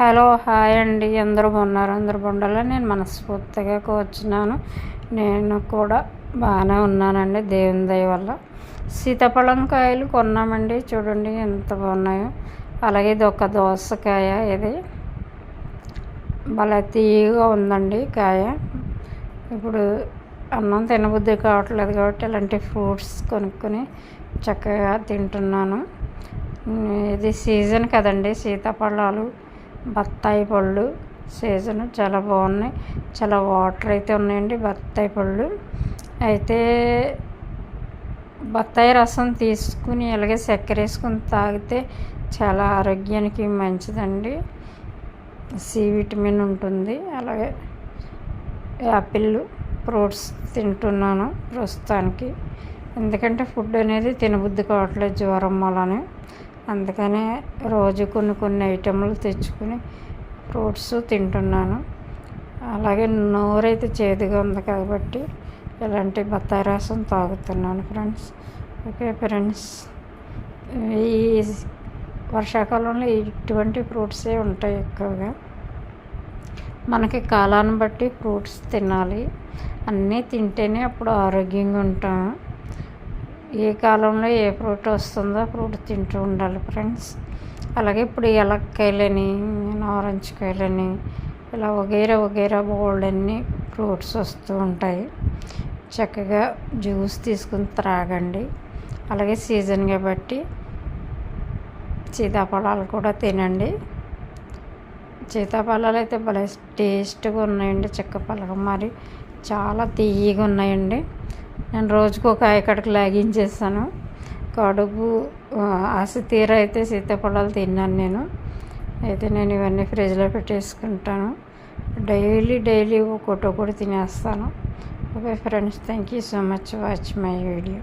Hello hi అండి. అందరూ బాగున్నారు? అందరూ బాగుండాలని నేను మనస్ఫూర్తిగా వచ్చినాను నేను కూడా బాగానే ఉన్నానండి దేవుని దయ వల్ల. సీతాఫలం కాయలు కొన్నామండి. చూడండి ఎంత బాగున్నాయో. అలాగే ఇది ఒక దోసకాయ ఇది. భలే తీయగా ఉందండి కాయ. ఇప్పుడు అన్నం తినబుద్ధి కావట్లేదు కాబట్టి ఇలాంటి ఫ్రూట్స్ కొనుక్కొని చక్కగా తింటున్నాను. ఇది సీజన్ కదండి సీతాఫలాలు. బత్తాయి పళ్ళు సీజన్ చాలా బాగున్నాయి. చాలా వాటర్ అయితే ఉన్నాయండి బత్తాయి పళ్ళు. అయితే బత్తాయి రసం తీసుకుని అలాగే చక్కెర వేసుకుని తాగితే చాలా ఆరోగ్యానికి మంచిదండి. సి విటమిన్ ఉంటుంది. అలాగే యాపిల్ ఫ్రూట్స్ తింటున్నాను ప్రస్తుతానికి. ఎందుకంటే ఫుడ్ అనేది తినబుద్ధి కావట్లేదు జ్వరం వలన అందుకనే రోజు కొన్ని కొన్ని ఐటెంలు తెచ్చుకుని ఫ్రూట్స్ తింటున్నాను. అలాగే నోరైతే చేదుగా ఉంది కాబట్టి ఇలాంటి బత్తాయి రసం తాగుతున్నాను ఫ్రెండ్స్. ఓకే ఫ్రెండ్స్ ఈ వర్షాకాలంలో ఇటువంటి ఫ్రూట్సే ఉంటాయి ఎక్కువగా. మనకి కాలాన్ని బట్టి ఫ్రూట్స్ తినాలి. అన్నీ తింటేనే అప్పుడు ఆరోగ్యంగా ఉంటాం. ఏ కాలంలో ఏ ఫ్రూట్ వస్తుందో ఫ్రూట్ తింటూ ఉండాలి ఫ్రెండ్స్. అలాగే ఇప్పుడు ఎలక్కాయలని ఆరెంజ్ కాయలని ఇలా వగైరా వగైరా బోల్డ్ అన్ని ఫ్రూట్స్ వస్తూ ఉంటాయి. చక్కగా జ్యూస్ తీసుకుని త్రాగండి. అలాగే సీజన్గా బట్టి సీతాఫలాలు కూడా తినండి. సీతాఫలాలు అయితే భలే టేస్ట్గా ఉన్నాయండి చెక్క పలక మరి. చాలా తీయగా ఉన్నాయండి. నేను రోజుకు ఒక ఎక్కడికి లాగించేస్తాను కడుపు ఆశ తీర అయితే సీతాఫలాలు తిన్నాను నేను. అయితే నేను ఇవన్నీ ఫ్రిడ్జ్లో పెట్టేసుకుంటాను. డైలీ డైలీ ఒకటి కూడా తినేస్తాను. Okay friends thank you so much watch my video.